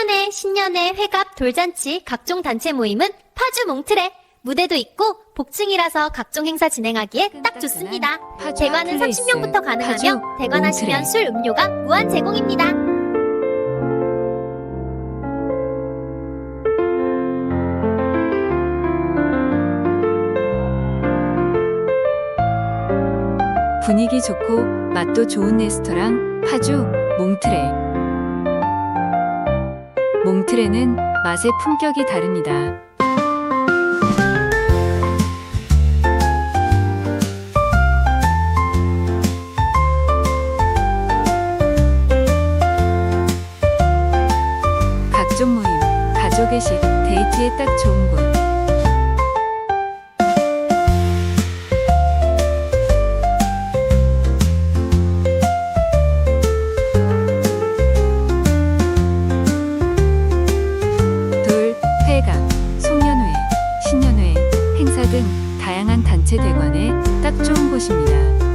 송년회, 신년회, 회갑, 돌잔치, 각종 단체 모임은 파주 몽트레. 무대도 있고 복층이라서 각종 행사 진행하기에 딱 좋습니다. 파주 대관은 플레이스, 30명부터 가능하며 파주 대관하시면 몽트레. 술, 음료가 무한 제공입니다. 분위기 좋고 맛도 좋은 레스토랑 파주 몽트레. 몽트레는 맛의 품격이 다릅니다. 각종 모임, 가족 외식, 데이트에 딱 좋은 곳. 등 다양한 단체 대관에 딱 좋은 곳입니다.